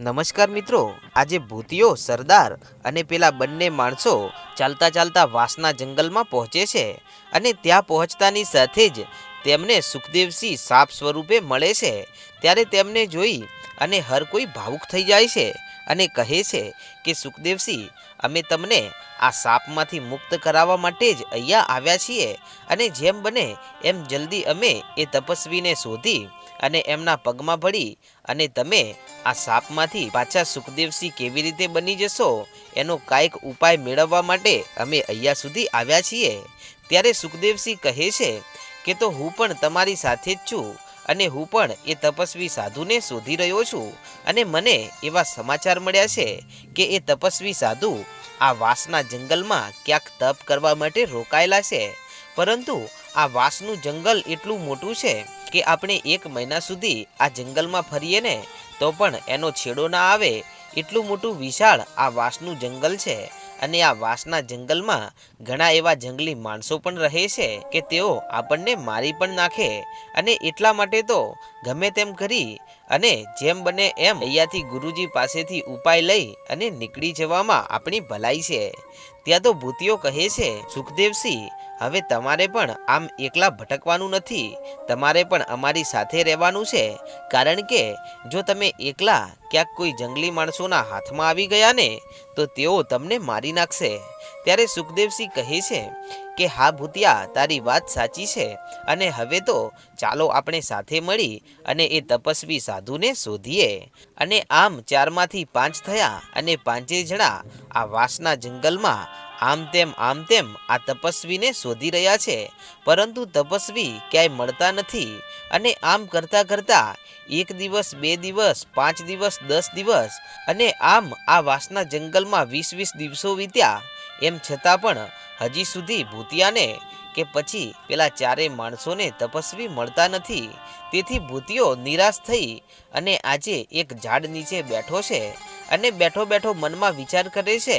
નમસ્કાર મિત્રો, આજે ભૂતિયો સરદાર અને પેલા બંને માણસો ચાલતા ચાલતા વાસના જંગલમાં પહોંચે છે અને ત્યાં પહોંચતાની સાથે જ તેમને સુખદેવસિંહ સાપ સ્વરૂપે મળે છે. ત્યારે તેમને જોઈ અને હર કોઈ ભાવુક થઈ જાય છે અને કહે છે કે, સુખદેવસિંહ, અમે તમને આ સાપમાંથી મુક્ત કરાવવા માટે જ અહીંયા આવ્યા છીએ અને જેમ બને એમ જલ્દી અમે એ તપસ્વીને શોધી અને એમના પગમાં ભળી અને તમે આ સાપમાંથી પાછા સુખદેવસિંહ કેવી રીતે બની જશો એનો કાંઈક ઉપાય મેળવવા માટે અમે અહીંયા સુધી આવ્યા છીએ. ત્યારે સુખદેવસિંહ કહે છે કે તો હું પણ તમારી સાથે જ છું અને હું પણ એ તપસ્વી સાધુને શોધી રહ્યો છું અને મને એવા સમાચાર મળ્યા છે કે એ તપસ્વી સાધુ આ વાસના જંગલમાં ક્યાંક તપ કરવા માટે રોકાયેલા છે. પરંતુ આ વાસનું જંગલ એટલું મોટું છે કે આપણે એક મહિના સુધી આ જંગલમાં ફરીએ ને તો પણ એનો છેડો ના આવે. એટલું મોટું વિશાળ આ વાસનું જંગલ છે અને આ વાસના જંગલમાં ઘણા એવા જંગલી માણસો પણ રહે છે કે તેઓ આપણને મારી પણ નાખે અને એટલા માટે તો ગમે તેમ કરી અને જેમ બને એમ અહીંયાથી ગુરુજી પાસેથી ઉપાય લઈ અને નીકળી જવામાં આપણી ભલાઈ છે. ત્યાં તો ભૂતિઓ કહે છે સુખદેવસિંહ હવે તમારે પણ આમ એકલા ભટકવાનું નથી. તમારે પણ અમારી સાથે રહેવાનું છે. કારણ કે જો તમે એકલા ક્યાંક કોઈ જંગલી માણસોના હાથમાં આવી ગયા ને તો તેઓ તમને મારી નાખશે. ત્યારે સુખદેવસિંહ કહે છે કે, હા ભૂતિયા, તારી વાત સાચી છે. અને હવે તો ચાલો આપણે સાથે મળી અને એ તપસ્વી સાધુને શોધીએ. અને આમ ચારમાંથી પાંચ થયા અને પાંચે જણા આ વાસના જંગલમાં આમ તેમ આમ તેમ આ તપસ્વીને શોધી રહ્યા છે. પરંતુ તપસ્વી ક્યાંય મળતા નથી અને આમ કરતાં કરતાં એક દિવસ, બે દિવસ, પાંચ દિવસ, દસ દિવસ અને આમ આ વાસના જંગલમાં વીસ વીસ દિવસો વીત્યા. એમ છતાં પણ હજી સુધી ભૂતિયાને કે પછી પેલા ચારેય માણસોને તપસ્વી મળતા નથી. તેથી ભૂતિયો નિરાશ થઈ અને આજે એક ઝાડ નીચે બેઠો છે અને બેઠો બેઠો મનમાં વિચાર કરે છે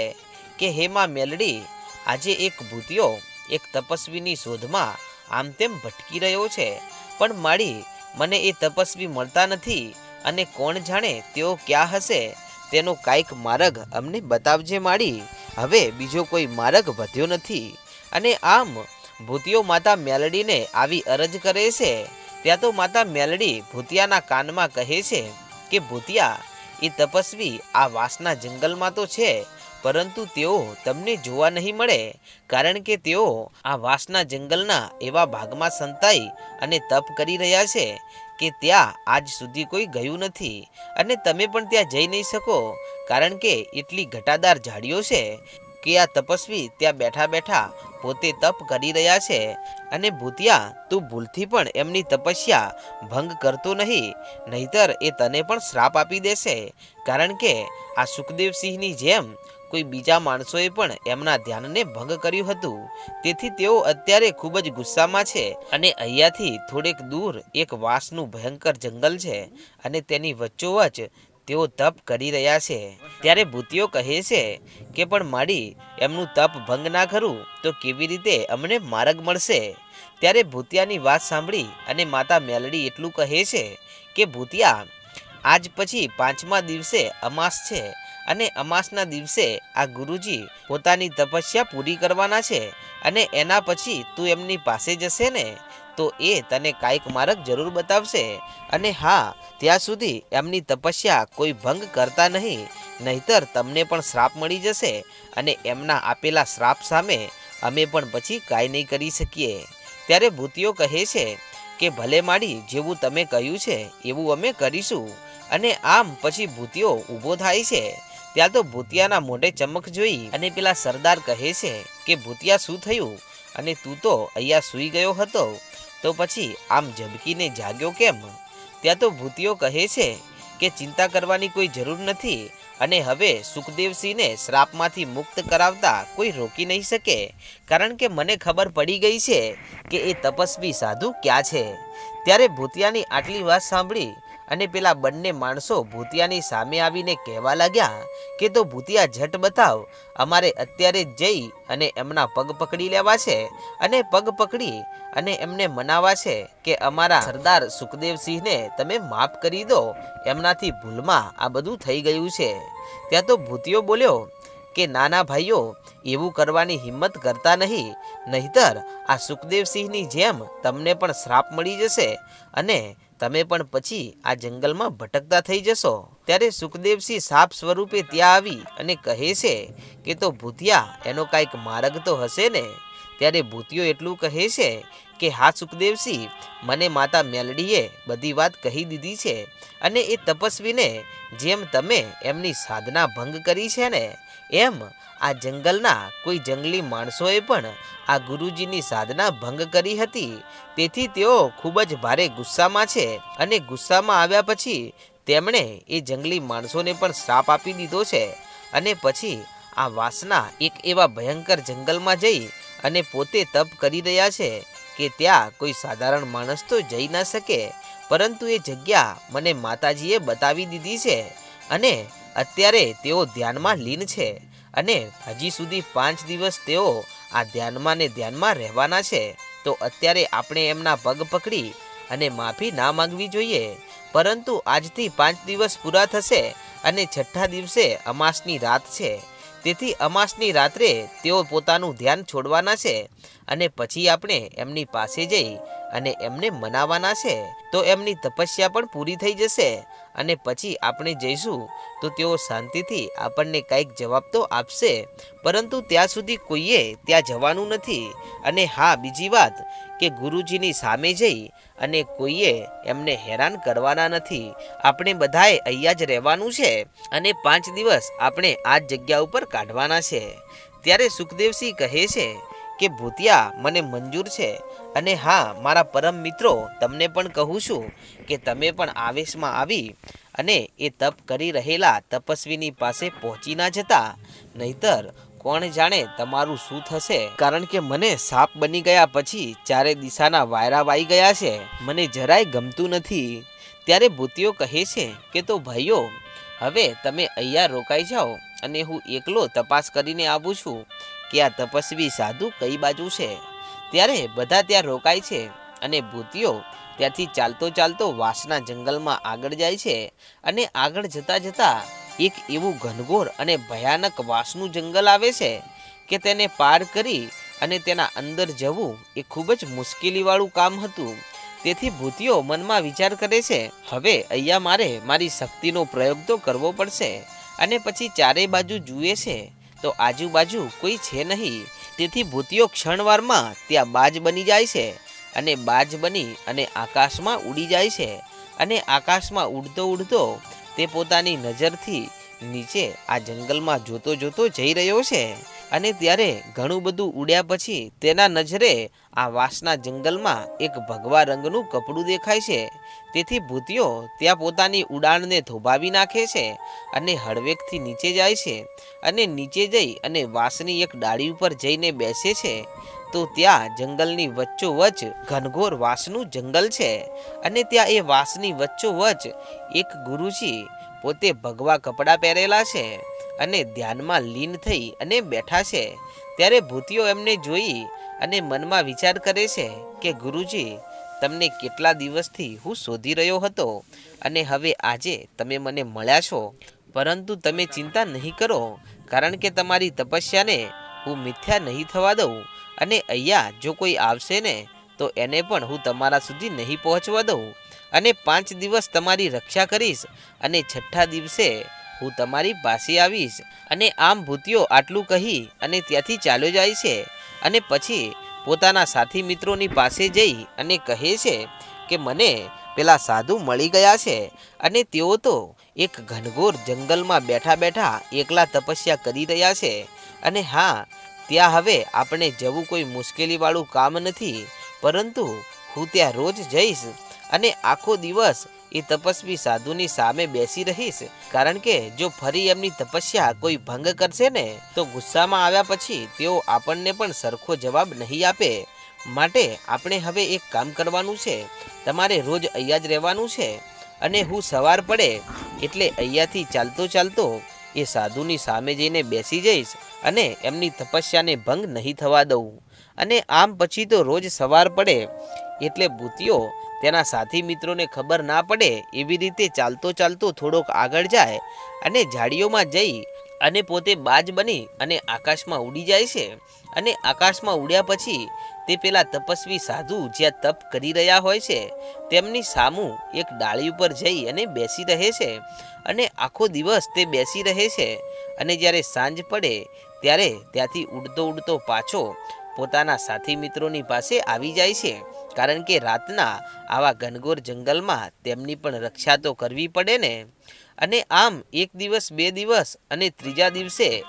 કે હેમાં મેલડી, આજે એક ભૂતિયો, એક તપસ્વીની શોધમાં આમ તેમ ભટકી રહ્યો છે. પણ માળી મને એ તપસ્વી મળતા નથી અને કોણ જાણે તેઓ ક્યાં હશે? તેનો કાંઈક માર્ગ અમને બતાવજે માળી હવે બીજો કોઈ માર્ગ વધ્યો નથી. અને આમ, ભૂતિયો માતા મેલડીને આવી અરજ કરે છે. ત્યાં તો માતા મેલડી ભૂતિયાના કાનમાં કહે છે કે, ભૂતિયા, એ તપસ્વી આ વાસના જંગલમાં તો છે પરંતુ તેઓ તમને જોવા નહીં મળે, કારણ કે તેઓ આ વાસના જંગલના એવા ભાગમાં સંતાઈ અને તપ કરી રહ્યા છે કે ત્યાં આજ સુધી કોઈ ગયું નથી. અને તમે પણ ત્યાં જઈ નહીં શકો, કારણ કે એટલી ઘટાદાર ઝાડીઓ છે કે આ તપસ્વી ત્યાં બેઠા બેઠા પોતે તપ કરી રહ્યા છે. અને ભૂતિયા, તું ભૂલથી પણ એમની તપસ્યા ભંગ કરતો નહીં, નહીતર એ તને પણ શ્રાપ આપી દેશે, કારણ કે આ સુખદેવસિંહની જેમ કોઈ બીજા માણસોએ પણ એમના ધ્યાનને ભંગ કર્યું હતું. તેથી તેઓ અત્યારે ખૂબ જ ગુસ્સામાં છે અને અહીંયાથી થોડેક દૂર એક વાંસનું ભયંકર જંગલ છે અને તેની વચ્ચોવચ તેઓ તપ કરી રહ્યા છે. ત્યારે ભૂતિઓ કહે છે કે, પણ માડી, એમનું તપ ભંગ ના કરું તો કેવી રીતે અમને માર્ગ મળશે? ત્યારે ભૂતિયાની વાત સાંભળી અને માતા મેલડી એટલું કહે છે કે, ભૂતિયા, આજ પછી પાંચમા દિવસે અમાસ છે અને અમાસના દિવસે આ ગુરુજી પોતાની તપસ્યા પૂરી કરવાના છે અને એના પછી તું એમની પાસે જશે ને, તો એ તને કાંઈક માર્ગ જરૂર બતાવશે. અને હા, ત્યાં સુધી એમની તપસ્યા કોઈ ભંગ કરતા નહીં, નહીતર તમને પણ શ્રાપ મળી જશે અને એમના આપેલા શ્રાપ સામે અમે પણ પછી કાંઈ નહીં કરી શકીએ. ત્યારે ભૂતિઓ કહે છે કે, ભલે માડી, જેવું તમે કહ્યું છે, એવું અમે કરીશું. અને આમ પછી ભૂતિઓ ઊભો થાય છે. ત્યાં તો ભૂતિયાના મોઢે ચમક જોઈ અને પેલા સરદાર કહે છે કે, ભૂતિયા, શું થયું? અને તું તો અહીંયા સૂઈ ગયો હતો. તો પછી આમ ઝબકીને જાગ્યો કેમ? ત્યાં તો ભૂતિયો કહે છે કે, ચિંતા કરવાની કોઈ જરૂર નથી. અને હવે સુખદેવસિંહને શ્રાપમાંથી મુક્ત કરાવતા કોઈ રોકી નહીં શકે. કારણ કે મને ખબર પડી ગઈ છે કે એ તપસ્વી સાધુ ક્યાં છે. ત્યારે ભૂતિયાની આટલી વાત સાંભળી અને પેલા બંને માણસો ભૂતિયાની સામે આવીને કહેવા લાગ્યા કે તો ભૂતિયા ઝટ બતાવ, અમારે અત્યારે જઈ અને એમના પગ પકડી લેવા છે અને પગ પકડી અને એમને મનાવા છે કે અમારા સરદાર સુખદેવસિંહને તમે માફ કરી દો, એમનાથી ભૂલમાં આ બધું થઈ ગયું છે. ત્યાં તો ભૂતિયો બોલ્યો કે નાના ભાઈઓ, એવું કરવાની હિંમત કરતા નહીં, નહીતર આ સુખદેવસિંહની જેમ તમને પણ શ્રાપ મળી જશે અને તમે પણ પછી આ જંગલમાં ભટકતા થઈ જશો. ત્યારે સુખદેવસિંહ સાપ સ્વરૂપે ત્યાં આવી અને કહે છે કે, તો ભૂતિયા, એનો કાંઈક માર્ગ તો હશે ને? ત્યારે ભૂતિયો એટલું કહે છે કે, હા, સુખદેવસિંહ, મને માતા મેલડીએ બધી વાત કહી દીધી છે અને એ તપસ્વીને જેમ તમે એમની સાધના ભંગ કરી છે ને, એમ આ જંગલના કોઈ જંગલી માણસોએ પણ આ ગુરુજીની સાધના ભંગ કરી હતી. તેથી તેઓ ખૂબ જ ભારે ગુસ્સામાં છે અને ગુસ્સામાં આવ્યા પછી તેમણે એ જંગલી માણસોને પણ શ્રાપ આપી દીધો છે અને પછી આ વાસના એક એવા ભયંકર જંગલમાં જઈ અને પોતે તપ કરી રહ્યા છે કે ત્યાં કોઈ સાધારણ માણસ તો જઈ ન શકે. પરંતુ એ જગ્યા મને માતાજીએ બતાવી દીધી છે અને અત્યારે તેઓ ધ્યાનમાં લીન છે. અને હજી સુધી પાંચ દિવસ તેઓ આ ધ્યાનમાં ને ધ્યાનમાં રહેવાના છે, તો અત્યારે આપણે એમના પગ પકડી અને માફી ના માંગવી જોઈએ. પરંતુ આજથી પાંચ દિવસ પૂરા થશે અને છઠ્ઠા દિવસે અમાસની રાત છે. તેથી અમાસની રાત્રે તેઓ પોતાનું ધ્યાન છોડવાના છે અને પછી આપણે એમની પાસે જઈ અને એમને મનાવવાના છે. તો એમની તપસ્યા પણ પૂરી થઈ જશે અને પછી આપણે જઈશું તો તેઓ શાંતિથી આપણને કંઈક જવાબ તો આપશે. પરંતુ ત્યાં સુધી કોઈએ ત્યાં જવાનું નથી. અને હા, બીજી વાત કે ગુરુજીની સામે જઈ અને કોઈએ એમને હેરાન કરવાના નથી. આપણે બધાએ અહીંયા જ રહેવાનું છે અને પાંચ દિવસ આપણે આ જ જગ્યા ઉપર કાઢવાના છે. ત્યારે સુખદેવસિંહ કહે છે કે, ભૂતિયા, મને મંજૂર છે અને હા, મારા પરમ મિત્રો, તમને પણ કહું છું કે તમે પણ આવેશમાં આવી અને એ તપ કરી રહેલા તપસ્વીની પાસે પહોંચી ના જતા. નહીતર કોણ જાણે તમારું શું થશે? કારણ કે મને સાપ બની ગયા પછી ચારે દિશાના વાયરા વાઈ ગયા છે. મને જરાય ગમતું નથી. ત્યારે ભૂતિઓ કહે છે કે તો ભાઈઓ, હવે તમે અહીંયા રોકાઈ જાઓ અને હું એકલો તપાસ કરીને આવું છું કે આ તપસ્વી સાધુ કઈ બાજુ છે. ત્યારે બધા ત્યાં રોકાય છે અને ભૂતિઓ ત્યાંથી ચાલતો ચાલતો વાસના જંગલમાં આગળ જાય છે અને આગળ જતા જતા એક એવું ઘનઘોર અને ભયાનક વાસનું જંગલ આવે છે કે તેને પાર કરી અને તેના અંદર જવું એ ખૂબ જ મુશ્કેલીવાળું કામ હતું. તેથી ભૂતિઓ મનમાં વિચાર કરે છે, હવે અહીંયા મારે મારી શક્તિનો પ્રયોગ તો કરવો પડશે અને પછી ચારે બાજુ જુએ છે, તો આજુબાજુ કોઈ છે નહીં. તેથી ભૂતિઓ ક્ષણવારમાં ત્યાં બાજ બની જાય છે અને બાજ બની અને આકાશમાં ઉડી જાય છે અને આકાશમાં ઉડતો ઉડતો તે પોતાની નજરથી નીચે આ જંગલમાં જોતો જોતો જઈ રહ્યો છે અને ત્યારે ઘણું બધું ઉડ્યા પછી તેના નજરે આ વાસના જંગલમાં એક ભગવા રંગનું કપડું દેખાય છે. તેથી ભૂતિઓ ત્યાં પોતાની ઉડાણને ધોબાવી નાખે છે અને હળવેકથી નીચે જાય છે અને નીચે જઈ અને વાંસની એક ડાળી ઉપર જઈને બેસે છે. તો ત્યાં જંગલની વચ્ચોવચ ઘનઘોર વાસનું જંગલ છે અને ત્યાં એ વાંસની વચ્ચોવચ એક ગુરુજી પોતે ભગવા કપડાં પહેરેલા છે અને ધ્યાનમાં લીન થઈ અને બેઠા છે. ત્યારે ભૂતિઓ એમને જોઈ અને મનમાં વિચાર કરે છે કે, ગુરુજી, તમને કેટલા દિવસથી હું શોધી રહ્યો હતો અને હવે આજે તમે મને મળ્યા છો. પરંતુ તમે ચિંતા નહીં કરો, કારણ કે તમારી તપસ્યાને હું મિથ્યા નહીં થવા દઉં. અને અહીંયા જો કોઈ આવશે ને, તો એને પણ હું તમારા સુધી નહીં પહોંચવા દઉં. અને પાંચ દિવસ તમારી રક્ષા કરીશ અને છઠ્ઠા દિવસે હું તમારી પાસે આવીશ. અને આમ ભૂતિઓ આટલું કહી અને ત્યાંથી ચાલ્યો જાય છે. અને પછી પોતાના સાથી મિત્રોની પાસે જઈ અને કહે છે કે મને પેલા સાધુ મળી ગયા છે. અને તેઓ તો એક ઘનઘોર જંગલમાં બેઠા બેઠા એકલા તપસ્યા કરી રહ્યા છે. અને હા ત્યાં હવે આપણે જવું કોઈ મુશ્કેલીવાળું કામ નથી, પરંતુ હું ત્યાં રોજ જઈશ અને આખો દિવસ એ તપસ્વી સાધુની સામે બેસી રહીશ. કારણ કે જો ફરી એમની તપસ્યા કોઈ ભંગ કરશે ને, તો ગુસ્સામાં આવ્યા પછી તેઓ આપણને પણ સરખો જવાબ નહીં આપે. માટે આપણે હવે એક કામ કરવાનું છે. તમારે રોજ અહીંયા જ રહેવાનું છે અને હું સવાર પડે એટલે અહીંયાથી ચાલતો ચાલતો એ સાધુની સામે જઈને બેસી જઈશ. અને એમની તપસ્યાને ભંગ નહીં થવા દઉં. અને આમ પછી તો રોજ સવાર પડે, એટલે ભૂતિયો તેના સાથી મિત્રોને ખબર ના પડે, એવી રીતે ચાલતો ચાલતો થોડોક આગળ જાય અને ઝાડીઓમાં જઈ અને પોતે બાજ બની અને આકાશમાં ઉડી જાય છે. અને આકાશમાં ઉડ્યા પછી તે પેલા તપસ્વી સાધુ જ્યાં તપ કરી રહ્યા હોય છે, તેમની સામું એક ડાળી ઉપર જઈ અને બેસી રહે છે. અને આખો દિવસ તે બેસી રહે છે. અને જ્યારે સાંજ પડે ત્યારે ત્યાંથી ઉડતો ઉડતો પાછો પોતાના સાથી મિત્રોની પાસે આવી જાય છે. કારણ કે રાતના આવા ઘનઘોર જંગલમાં તેમની પણ રક્ષા તો કરવી પડે ને. અને આમ એક દિવસ, બે દિવસ અને ત્રીજા દિવસે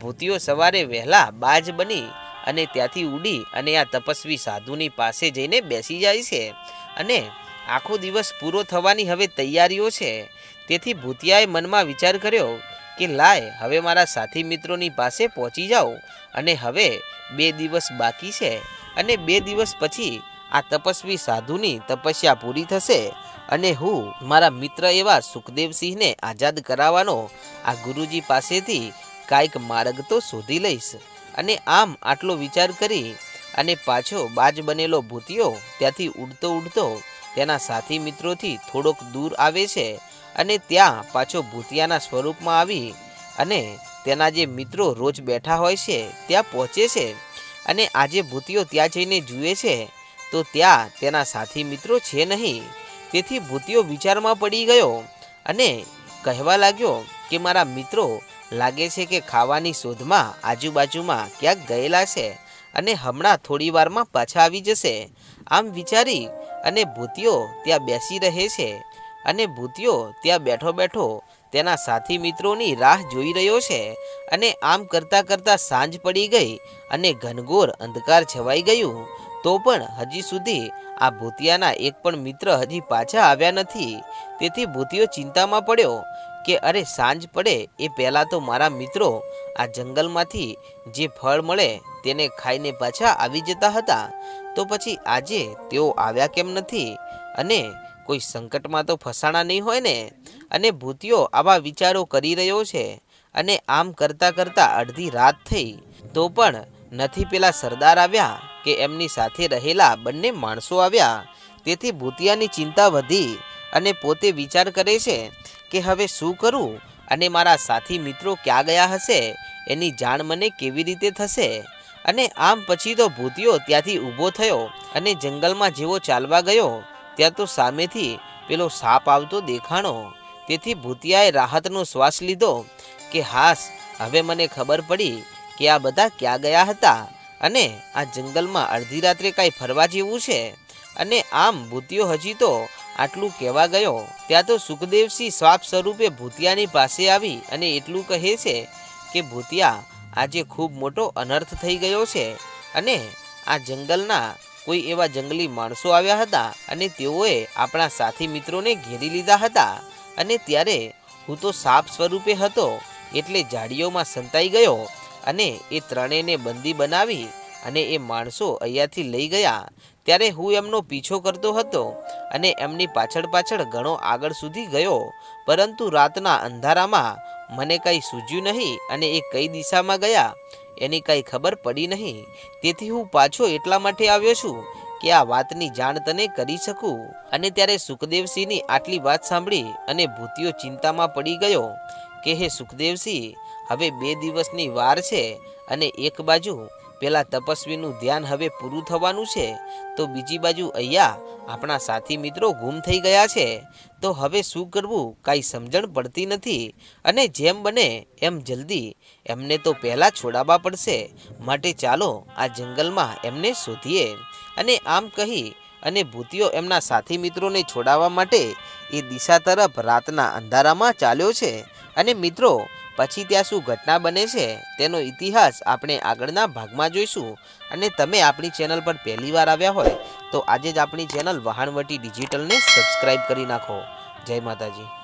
ભૂતિઓ સવારે વહેલા બાજ બની અને ત્યાંથી ઉડી અને આ તપસ્વી સાધુની પાસે જઈને બેસી જાય છે. અને આખો દિવસ પૂરો થવાની હવે તૈયારીઓ છે. તેથી ભૂતિયાએ મનમાં વિચાર કર્યો કે લાય, હવે મારા સાથી મિત્રોની પાસે પહોંચી જાઉં અને હવે બે દિવસ બાકી છે અને બે દિવસ પછી આ તપસ્વી સાધુની તપસ્યા પૂરી થશે અને હું મારા મિત્ર એવા સુખદેવસિંહને આઝાદ કરાવવાનો આ ગુરુજી પાસેથી કાંઈક માર્ગ તો શોધી લઈશ. અને આમ આટલો વિચાર કરી અને પાછો બાજ બનેલો ભૂતિયો ત્યાંથી ઉડતો ઉડતો તેના સાથી મિત્રોથી થોડોક દૂર આવે છે અને ત્યાં પાછો ભૂતિયાના સ્વરૂપમાં આવી અને તેના જે મિત્રો રોજ બેઠા હોય છે, ત્યાં પહોંચે છે અને આજે ભૂતિયો ત્યાં જઈને જુએ છે, તો ત્યાં તેના સાથી મિત્રો છે નહીં. તેથી ભૂતિયો વિચારમાં પડી ગયો અને કહેવા લાગ્યો કે મારા મિત્રો લાગે છે કે ખાવાની શોધમાં આજુબાજુમાં ક્યાંક ગયેલા છે અને હમણાં થોડી વારમાં પાછા આવી જશે. આમ વિચારી અને ભૂતિયો ત્યાં બેસી રહે છે. અને ભૂતિયો ત્યાં બેઠો બેઠો તેના સાથી મિત્રોની રાહ જોઈ રહ્યો છે અને આમ કરતાં કરતાં સાંજ પડી ગઈ અને ઘનઘોર અંધકાર છવાઈ ગયું. તો પણ હજી સુધી આ ભૂતિયાના એક પણ મિત્ર હજી પાછા આવ્યા નથી. તેથી ભૂતિયો ચિંતામાં પડ્યો કે અરે સાંજ પડે એ પહેલાં તો મારા મિત્રો આ જંગલમાંથી જે ફળ મળે તેને ખાઈને પાછા આવી જતા હતા. તો પછી આજે તેઓ આવ્યા કેમ નથી? અને કોઈ સંકટમાં તો ફસાણા નહીં હોય ને? અને ભૂતિયો આવા વિચારો કરી રહ્યો છે અને આમ કરતાં કરતાં અડધી રાત થઈ. તો પણ નથી પેલા સરદાર આવ્યા કે એમની સાથે રહેલા બંને માણસો આવ્યા? તેથી ભૂતિયાની ચિંતા વધી અને પોતે વિચાર કરે છે કે હવે શું કરું? અને મારા સાથી મિત્રો ક્યાં ગયા હશે? એની જાણ મને કેવી રીતે થશે? અને આમ પછી તો ભૂતિયો ત્યાંથી ઊભો થયો અને જંગલમાં જેવો ચાલવા ગયો. ત્યાં તો સામેથી પેલો સાપ આવતો દેખાણો. તેથી ભૂતિયાએ રાહતનો શ્વાસ લીધો કે, હાસ, હવે મને ખબર પડી કે આ બધા ક્યાં ગયા હતા અને આ જંગલમાં અડધી રાત્રે કાંઈ ફરવા જેવું છે. અને આમ ભૂતિયો હજી તો આટલું કહેવા ગયો. ત્યાં તો સુખદેવસિંહ સ્વાપ સ્વરૂપે ભૂતિયાની પાસે આવી અને એટલું કહે છે કે, ભૂતિયા, આજે ખૂબ મોટો અનર્થ થઈ ગયો છે અને આ જંગલના કોઈ એવા જંગલી માણસો આવ્યા હતા અને તેઓએ આપણા સાથી મિત્રોને ઘેરી લીધા હતા. અને ત્યારે હું તો સાપ સ્વરૂપે હતો, એટલે ઝાડીઓમાં સંતાઈ ગયો અને એ ત્રણેયને બંદી બનાવી અને એ માણસો અહીંયાથી લઈ ગયા. ત્યારે હું એમનો પીછો કરતો હતો અને એમની પાછળ પાછળ ઘણો આગળ સુધી ગયો. પરંતુ રાતના અંધારામાં મને કંઈ સૂજ્યું નહીં અને એ કઈ દિશામાં ગયા. એની કાંઈ ખબર પડી નહીં. તેથી હું પાછો એટલા માટે આવ્યો છું કે આ વાતની જાણ તને કરી શકું. અને ત્યારે સુખદેવસિંહની આટલી વાત સાંભળી અને ભૂતિયો ચિંતામાં પડી ગયો કે, હે સુખદેવસિંહ, હવે બે દિવસની વાર છે અને એક બાજુ પેલા તપસ્વીનું ધ્યાન હવે પૂરું થવાનું છે, તો બીજી બાજુ અહીંયા આપણા સાથી મિત્રો ગુમ થઈ ગયા છે. તો હવે શું કરવું? કાંઈ સમજણ પડતી નથી. અને જેમ બને એમ જલ્દી એમને તો પહેલાં છોડાવવા પડશે. માટે ચાલો આ જંગલમાં એમને શોધીએ. અને આમ કહી અને ભૂતિયો એમના સાથી મિત્રોને છોડાવવા માટે એ દિશા તરફ રાતના અંધારામાં ચાલ્યો છે. અને મિત્રો પછી ત્યાં શું ઘટના બને છે, તેનો ઇતિહાસ આપણે આગળના ભાગમાં જોઈશું. અને તમે આપણી ચેનલ પર પહેલી વાર આવ્યા હોય, તો આજે જ આપણી ચેનલ વહાણવટી ડિજિટલને સબસ્ક્રાઈબ કરી નાખો. જય માતાજી.